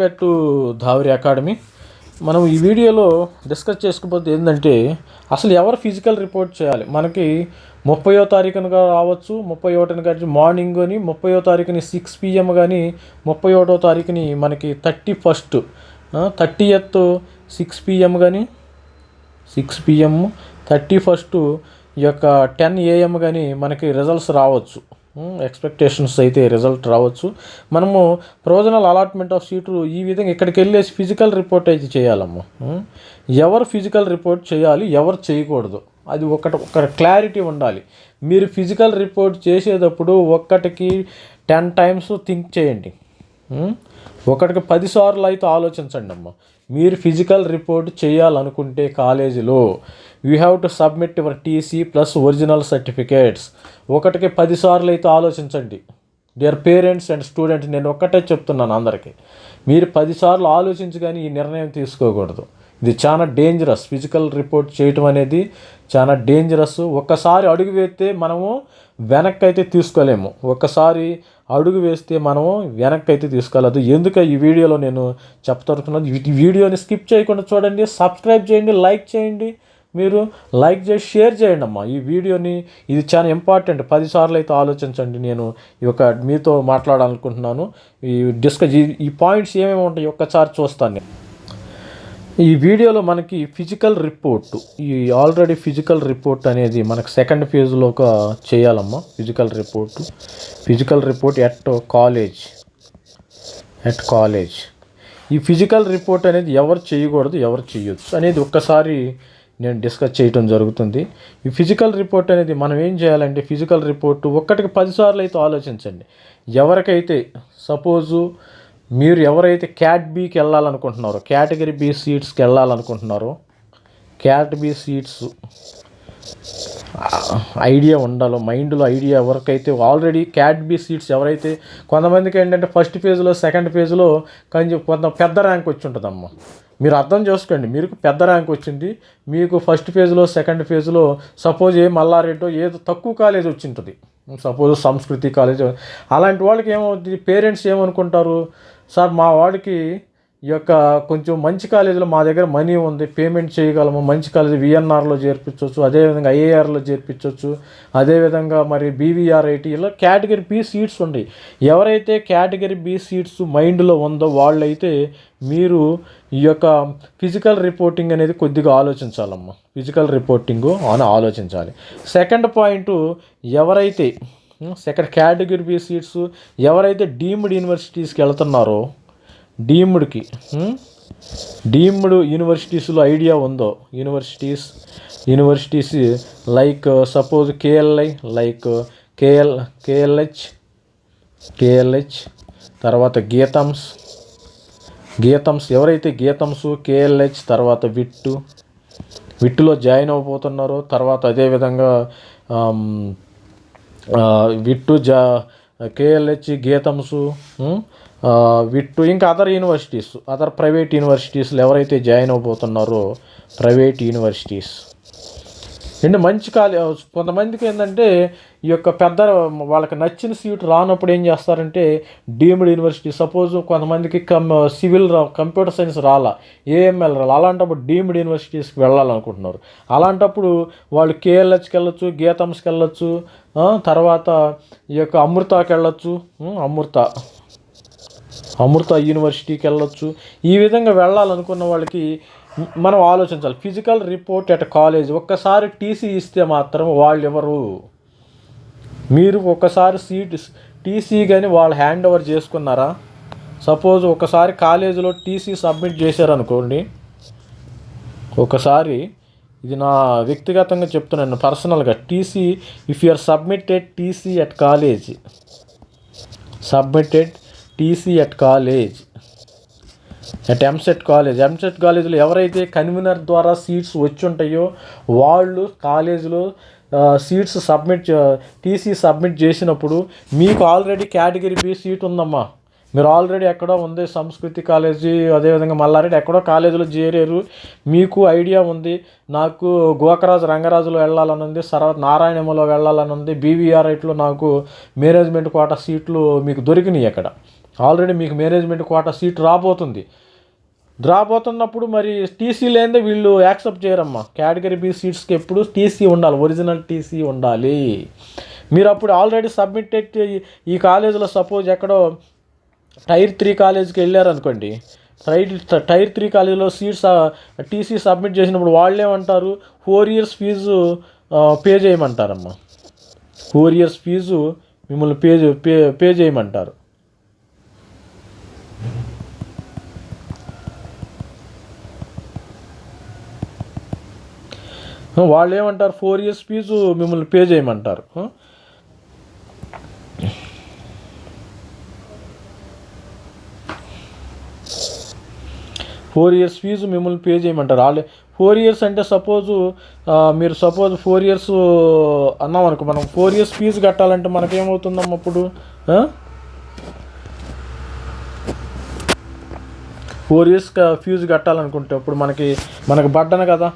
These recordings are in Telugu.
బ్యాక్ టు ధావరి అకాడమీ మనం ఈ వీడియోలో డిస్కస్ చేసుకోబోతే ఏంటంటే అసలు ఎవరు ఫిజికల్ రిపోర్ట్ చేయాలి? మనకి ముప్పయో తారీఖునగా రావచ్చు ముప్పై ఒకటిన కానీ మార్నింగ్ అని ముప్పయో తారీఖుని సిక్స్ పిఎం కానీ ముప్పై ఒకటో తారీఖుని మనకి thirty first thirtieth six PM కానీ సిక్స్ పిఎం థర్టీ ఫస్ట్ ఈ యొక్క టెన్ ఏఎం కానీ మనకి రిజల్ట్స్ రావచ్చు. ఎక్స్పెక్టేషన్స్ అయితే రిజల్ట్ రావచ్చు. మనము ప్రొవిజనల్ అలాట్మెంట్ ఆఫ్ సీట్లు ఈ విధంగా ఇక్కడికి వెళ్ళేసి ఫిజికల్ రిపోర్ట్ అయితే చేయాలమ్మా. ఎవరు ఫిజికల్ రిపోర్ట్ చేయాలి ఎవరు చేయకూడదు. అది ఒకటి ఒక క్లారిటీ ఉండాలి. మీరు ఫిజికల్ రిపోర్ట్ చేసేటప్పుడు ఒక్కటికి టెన్ టైమ్స్ థింక్ చేయండి. ఒకటికి పదిసార్లు అయితే ఆలోచించండి అమ్మ మీరు ఫిజికల్ రిపోర్ట్ చేయాలనుకుంటే కాలేజీలో you have to submit your TC plus original certificates. ఒకటికి పదిసార్లు అయితే ఆలోచించండి. డియర్ పేరెంట్స్ అండ్ స్టూడెంట్స్ నేను ఒక్కటే చెప్తున్నాను అందరికీ. మీరు పదిసార్లు ఆలోచించి కానీ ఈ నిర్ణయం తీసుకోకూడదు. ఇది చాలా డేంజరస్ ఫిజికల్ రిపోర్ట్ చేయటం అనేది చాలా డేంజరస్ ఒక్కసారి అడుగు వేస్తే మనము వెనక్కి అయితే తీసుకోలేము. ఒక్కసారి అడుగు వేస్తే మనము వెనక్కి అయితే తీసుకోలేదు. ఎందుకు ఈ వీడియోలో నేను చెప్తారుతున్నాను ఈ వీడియోని స్కిప్ చేయకుండా చూడండి సబ్స్క్రైబ్ చేయండి లైక్ చేయండి. మీరు లైక్ చేసి షేర్ చేయండి అమ్మా ఈ వీడియోని ఇది చాలా ఇంపార్టెంట్. పదిసార్లు అయితే ఆలోచించండి. నేను ఈ యొక్క మీతో మాట్లాడాలనుకుంటున్నాను. ఈ డిస్కస్ ఈ- పాయింట్స్ ఏమేమి ఉంటాయి ఒక్కసారి చూస్తాను నేను. ఈ వీడియోలో మనకి ఫిజికల్ రిపోర్ట్. ఈ ఆల్రెడీ ఫిజికల్ రిపోర్ట్ అనేది మనకు సెకండ్ ఫేజ్లో ఒక చేయాలమ్మా. Physical report. Physical report at college. At college. ఈ ఫిజికల్ రిపోర్ట్ అనేది ఎవరు చేయకూడదు ఎవరు చేయొచ్చు అనేది ఒక్కసారి నేను డిస్కస్ చేయటం జరుగుతుంది. ఈ ఫిజికల్ రిపోర్ట్ అనేది మనం ఏం చేయాలంటే ఫిజికల్ రిపోర్ట్ ఒక్కటికి పదిసార్లు అయితే ఆలోచించండి. ఎవరికైతే సపోజు మీరు ఎవరైతే క్యాట్ బీకి వెళ్ళాలనుకుంటున్నారో కేటగిరీ బి సీట్స్కి వెళ్ళాలనుకుంటున్నారో క్యాట్ బి సీట్స్ ఐడియా ఉండాలో మైండ్లో ఐడియా ఎవరికైతే ఆల్రెడీ క్యాట్ బి సీట్స్ ఎవరైతే కొంతమందికి ఏంటంటే ఫస్ట్ ఫేజ్లో సెకండ్ ఫేజ్లో కొంచెం కొంత పెద్ద ర్యాంక్ వచ్చి ఉంటుందమ్మా. మీరు అర్థం చేసుకోండి. మీరు పెద్ద ర్యాంక్ వచ్చింది. మీకు ఫస్ట్ ఫేజ్లో సెకండ్ ఫేజ్లో సపోజ్ ఏ మల్లారెడ్డో ఏదో తక్కువ కాలేజ్ వచ్చింటుంది. Suppose Sanskriti college. అలాంటి వాళ్ళకి ఏమవుతుంది పేరెంట్స్ ఏమనుకుంటారు? సార్ మా వాడికి ఈ యొక్క కొంచెం మంచి కాలేజీలో మా దగ్గర మనీ ఉంది. పేమెంట్ చేయగలము. మంచి కాలేజీ విఎన్ఆర్లో చేర్పించవచ్చు అదేవిధంగా ఐఏఆర్లో చేర్పించవచ్చు అదేవిధంగా మరి బీవీఆర్ ఐటీలో కేటగిరీ బి సీట్స్ ఉన్నాయి ఎవరైతే కేటగిరీ బి సీట్స్ మైండ్లో ఉందో వాళ్ళైతే మీరు ఈ యొక్క ఫిజికల్ రిపోర్టింగ్ అనేది కొద్దిగా ఆలోచించాలమ్మా. ఫిజికల్ రిపోర్టింగ్ అని ఆలోచించాలి. సెకండ్ పాయింట్ ఎవరైతే సెకండ్ కేటగిరీ బి సీట్స్ ఎవరైతే డీమ్డ్ యూనివర్సిటీస్కి వెళ్తున్నారో డీమ్డ్కి డీమ్డ్ యూనివర్సిటీస్లో ఐడియా ఉందో? Universities universities like suppose K L I like K L K L H K L H తర్వాత గీతమ్స్ గీతమ్స్ ఎవరైతే గీతమ్స్ కేఎల్హెచ్ తర్వాత విట్టు విట్టులో జాయిన్ అవ్వబోతున్నారో తర్వాత అదేవిధంగా విట్టు జా కేఎల్హెచ్ గీతమ్స్ విట్టు ఇంకా అదర్ యూనివర్సిటీస్ అదర్ ప్రైవేట్ యూనివర్సిటీస్లో ఎవరైతే జాయిన్ అవ్వబోతున్నారో ప్రైవేట్ యూనివర్సిటీస్. అండ్ మంచి కాలే కొంతమందికి ఏంటంటే ఈ యొక్క పెద్ద వాళ్ళకి నచ్చిన సీట్ రానప్పుడు ఏం చేస్తారంటే డీమ్డ్ యూనివర్సిటీ సపోజ్ కొంతమందికి కం సివిల్ రా కంప్యూటర్ సైన్స్ రాలా ఏఎంఎల్ రాలా అలాంటప్పుడు డీమ్డ్ యూనివర్సిటీస్కి వెళ్ళాలనుకుంటున్నారు. అలాంటప్పుడు వాళ్ళు కేఎల్హెచ్కి వెళ్ళొచ్చు గీతమ్స్కి వెళ్ళొచ్చు తర్వాత ఈ యొక్క అమృతకి వెళ్ళొచ్చు అమృత. అమృత యూనివర్సిటీకి వెళ్ళొచ్చు. ఈ విధంగా వెళ్ళాలనుకున్న వాళ్ళకి మనం ఆలోచించాలి. ఫిజికల్ రిపోర్ట్ ఎట్ కాలేజ్ ఒక్కసారి టీసీ ఇస్తే మాత్రం వాళ్ళు ఎవరు మీరు ఒక్కసారి సీట్ టీసీ కానీ వాళ్ళు హ్యాండ్ ఓవర్ చేసుకున్నారా? సపోజ్ ఒకసారి కాలేజీలో టీసీ సబ్మిట్ చేశారనుకోండి. ఒకసారి ఇది నా వ్యక్తిగతంగా చెప్తున్నాను పర్సనల్గా TC if you are submitted TC at college submitted TC at college. At EAMCET college. EAMCET కాలేజీలో ఎవరైతే కన్వీనర్ ద్వారా సీట్స్ వచ్చి ఉంటాయో వాళ్ళు కాలేజీలో సీట్స్ సబ్మిట్ టీసీ సబ్మిట్ చేసినప్పుడు మీకు ఆల్రెడీ కేటగిరీ బి సీట్ ఉందమ్మా. మీరు ఆల్రెడీ ఎక్కడో ఉంది సంస్కృతి కాలేజీ అదేవిధంగా మల్లారెడ్డి ఎక్కడో కాలేజీలో చేరారు. మీకు ఐడియా ఉంది. నాకు గోకరాజు రంగరాజులో వెళ్ళాలని ఉంది తర్వాత నారాయణములో వెళ్ళాలని ఉంది బీవీఆర్ నాకు మేనేజ్మెంట్ కోట సీట్లు మీకు దొరికినాయి అక్కడ. ఆల్రెడీ మీకు మేనేజ్మెంట్ కోటా సీట్ రాబోతుంది. రాబోతున్నప్పుడు మరి టీసీ లేదే వీళ్ళు యాక్సెప్ట్ చేయరమ్మా. కేటగిరీ బి సీట్స్కి ఎప్పుడు టీసీ ఉండాలి ఒరిజినల్ టీసీ ఉండాలి. మీరు అప్పుడు ఆల్రెడీ సబ్మిటెడ్ ఈ కాలేజీలో సపోజ్ ఎక్కడో టైర్ త్రీ కాలేజీకి వెళ్ళారనుకోండి. టైర్ టైర్ త్రీ కాలేజీలో సీట్స్ టీసీ సబ్మిట్ చేసినప్పుడు వాళ్ళేమంటారు ఫోర్ ఇయర్స్ ఫీజు పే చేయమంటారమ్మా. ఫోర్ ఇయర్స్ ఫీజు మిమ్మల్ని పే పే పే చేయమంటారు. వాళ్ళు ఏమంటారు ఫోర్ ఇయర్స్ ఫీజు మిమ్మల్ని పే చేయమంటారు. ఫోర్ ఇయర్స్ ఫీజు మిమ్మల్ని పే చేయమంటారు. వాళ్ళే ఫోర్ ఇయర్స్ అంటే సపోజు మీరు సపోజ్ ఫోర్ ఇయర్స్ అన్నాం అనుకో మనం ఫోర్ ఇయర్స్ ఫీజు కట్టాలంటే మనకేమవుతుందమ్మా అప్పుడు? ఫోర్ ఇయర్స్ ఫీజు కట్టాలనుకుంటే ఇప్పుడు మనకి మనకు బడ్డన కదా?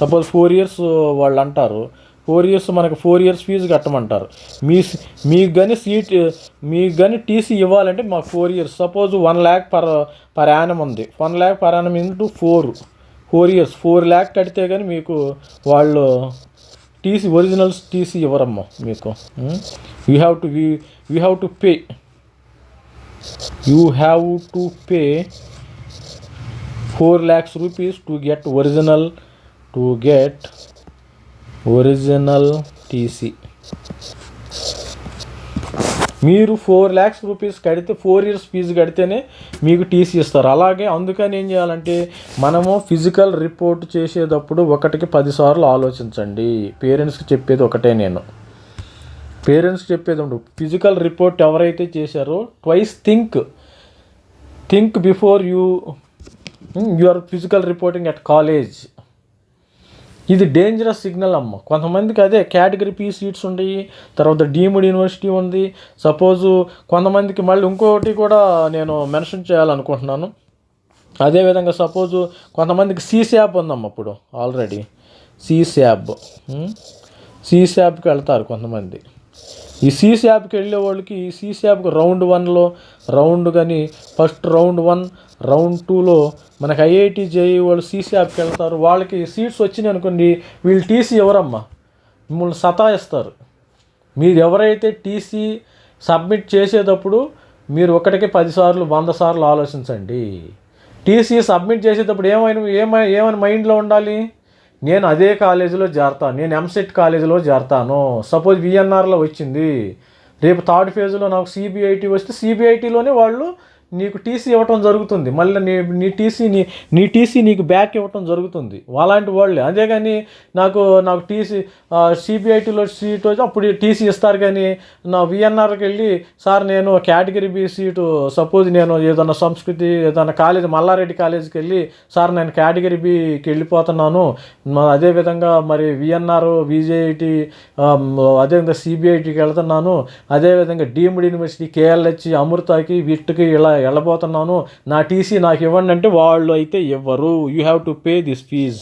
సపోజ్ ఫోర్ ఇయర్స్ వాళ్ళు అంటారు ఫోర్ ఇయర్స్ మనకు ఫోర్ ఇయర్స్ ఫీజు కట్టమంటారు. మీ మీకు కానీ సీట్ మీకు కానీ టీసీ ఇవ్వాలంటే మాకు four years. Suppose one lakh per per annum ఉంది. One lakh per annum into four four years. Four lakh కడితే కానీ మీకు వాళ్ళు టీసీ ఒరిజినల్స్ టీసీ ఇవ్వరమ్మా మీకు. You have to you have to pay you have to pay four lakhs rupees to get original to get original TC మీరు ఫోర్ ల్యాక్స్ రూపీస్ కడితే ఫోర్ ఇయర్స్ ఫీజు కడితేనే మీకు టీసీ ఇస్తారు. అలాగే అందుకని ఏం చేయాలంటే మనము ఫిజికల్ రిపోర్ట్ చేసేటప్పుడు ఒకటికి పదిసార్లు ఆలోచించండి. పేరెంట్స్కి చెప్పేది ఒకటే నేను. పేరెంట్స్కి చెప్పేది ఉండు. ఫిజికల్ రిపోర్ట్ ఎవరైతే చేశారో twice think think before you your physical reporting at college ఇది డేంజరస్ సిగ్నల్ అమ్మ. కొంతమందికి అదే కేటగిరీ పీ సీట్స్ ఉంటాయి తర్వాత డీమ్డ్ యూనివర్సిటీ ఉంది. సపోజు కొంతమందికి మళ్ళీ ఇంకోటి కూడా నేను మెన్షన్ చేయాలనుకుంటున్నాను. అదేవిధంగా సపోజు కొంతమందికి సీశాప్ ఉందమ్మ ఇప్పుడు ఆల్రెడీ సీశాప్ సీశాప్కి వెళ్తారు కొంతమంది. ఈ సీశాప్కి వెళ్ళే వాళ్ళకి ఈ సీశాప్కి రౌండ్ వన్లో రౌండ్ కానీ ఫస్ట్ రౌండ్ వన్ రౌండ్ టూలో మనకి ఐఐటి జేఈ వాళ్ళు సీసీఆప్కి వెళ్తారు. వాళ్ళకి సీట్స్ వచ్చినాయి అనుకోండి వీళ్ళు టీసీ ఎవరమ్మా? మిమ్మల్ని సతాయిస్తారు. మీరు ఎవరైతే టీసీ సబ్మిట్ చేసేటప్పుడు మీరు ఒకటికి పదిసార్లు వంద సార్లు ఆలోచించండి. టీసీ సబ్మిట్ చేసేటప్పుడు ఏమైనా ఏమై ఏమైనా మైండ్లో ఉండాలి? నేను అదే కాలేజీలో చేరతాను నేను ఎంసెట్ కాలేజీలో చేరతాను సపోజ్ విఎన్ఆర్లో వచ్చింది. రేపు థర్డ్ ఫేజ్లో నాకు సిబిఐటి వస్తే సిబిఐటిలోనే వాళ్ళు నీకు టీసీ ఇవ్వటం జరుగుతుంది. మళ్ళీ నీ నీ టీసీ నీ నీ టీసీ నీకు బ్యాక్ ఇవ్వటం జరుగుతుంది. అలాంటి వాళ్ళే. అదే కానీ నాకు నాకు టీసీ సిబిఐటీలో సీట్ వచ్చి అప్పుడు టీసీ ఇస్తారు కానీ నా విఎన్ఆర్కి వెళ్ళి సార్ నేను కేటగిరీ బి సీటు సపోజ్ నేను ఏదైనా సంస్కృతి ఏదైనా కాలేజ్ మల్లారెడ్డి కాలేజీకి వెళ్ళి సార్ నేను కేటగిరీ బికి వెళ్ళిపోతున్నాను. అదేవిధంగా మరి విఎన్ఆర్ విజేఐటి అదేవిధంగా సిబిఐటికి వెళ్తున్నాను. అదేవిధంగా డీమ్డ్ యూనివర్సిటీ కేఎల్హెచ్ అమృతాకి వీటికి ఇలా వెళ్ళబోతున్నాను. నా టీసీ నాకు ఇవ్వండి అంటే వాళ్ళు అయితే ఇవ్వరు you have to pay this fee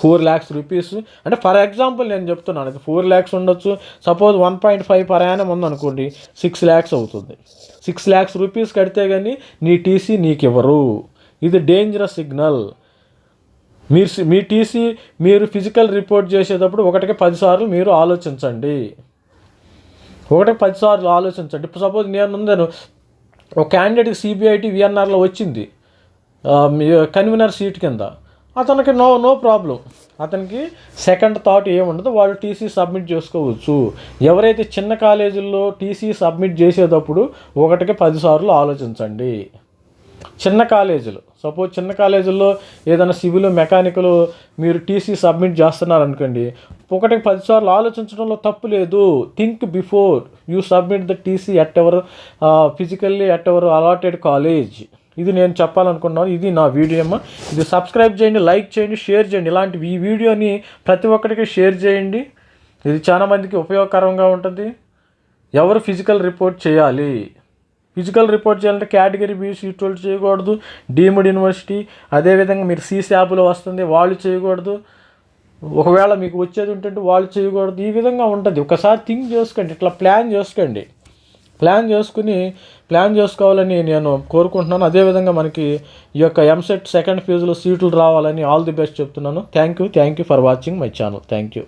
four lakhs rupees అంటే ఫర్ ఎగ్జాంపుల్ నేను చెప్తున్నాను ఇది ఫోర్ ల్యాక్స్ ఉండొచ్చు. Suppose one point five per ఉందనుకోండి సిక్స్ ల్యాక్స్ అవుతుంది. సిక్స్ ల్యాక్స్ రూపీస్ కడితే కానీ నీ టీసీ నీకు ఇవ్వరు. ఇది డేంజరస్ సిగ్నల్ మీరు మీ టీసీ మీరు ఫిజికల్ రిపోర్ట్ చేసేటప్పుడు ఒకటికి పదిసార్లు మీరు ఆలోచించండి. ఒకటికి పదిసార్లు ఆలోచించండి. ఇప్పుడు సపోజ్ నేను నేను ఒక క్యాండిడేట్కి సిబిఐటి విఎన్ఆర్లో వచ్చింది. కన్వీనర్ సీట్ కింద. అతనికి నో నో ప్రాబ్లం. అతనికి సెకండ్ థాట్ ఏముండదు వాళ్ళు టీసీ సబ్మిట్ చేసుకోవచ్చు. ఎవరైతే చిన్న కాలేజీల్లో టీసీ సబ్మిట్ చేసేటప్పుడు ఒకటికి పదిసార్లు ఆలోచించండి. చిన్న కాలేజీలు. సపోజ్ చిన్న కాలేజీల్లో ఏదైనా సివిల్ మెకానికల్ మీరు టీసీ సబ్మిట్ చేస్తున్నారనుకోండి ఒకటికి పదిసార్లు ఆలోచించడంలో తప్పు లేదు. Think before you submit the TC at ever physically at ever allotted college ఇది నేను చెప్పాలనుకున్నాను. ఇది నా వీడియో అమ్మ. ఇది సబ్స్క్రైబ్ చేయండి లైక్ చేయండి షేర్ చేయండి. ఇలాంటి ఈ వీడియోని ప్రతి ఒక్కరికి షేర్ చేయండి. ఇది చాలా మందికి ఉపయోగకరంగా ఉంటుంది. ఎవరు ఫిజికల్ రిపోర్ట్ చేయాలి? ఫిజికల్ రిపోర్ట్ చేయాలంటే కేటగిరీ బి సీట్ వాళ్ళు చేయకూడదు. Deemed university. అదేవిధంగా మీరు సి శాపులో వస్తుంది వాళ్ళు చేయకూడదు. ఒకవేళ మీకు వచ్చేది ఉంటుంటే వాళ్ళు చేయకూడదు. ఈ విధంగా ఉంటుంది. ఒకసారి థింక్ చేసుకోండి. ఇట్లా ప్లాన్ చేసుకోండి. ప్లాన్ చేసుకుని ప్లాన్ చేసుకోవాలని నేను కోరుకుంటున్నాను. అదేవిధంగా మనకి ఈ యొక్క ఎంసెట్ సెకండ్ ఫేజ్లో సీట్లు రావాలని ఆల్ ది బెస్ట్ చెప్తున్నాను. Thank you. Thank you for watching my channel. Thank you.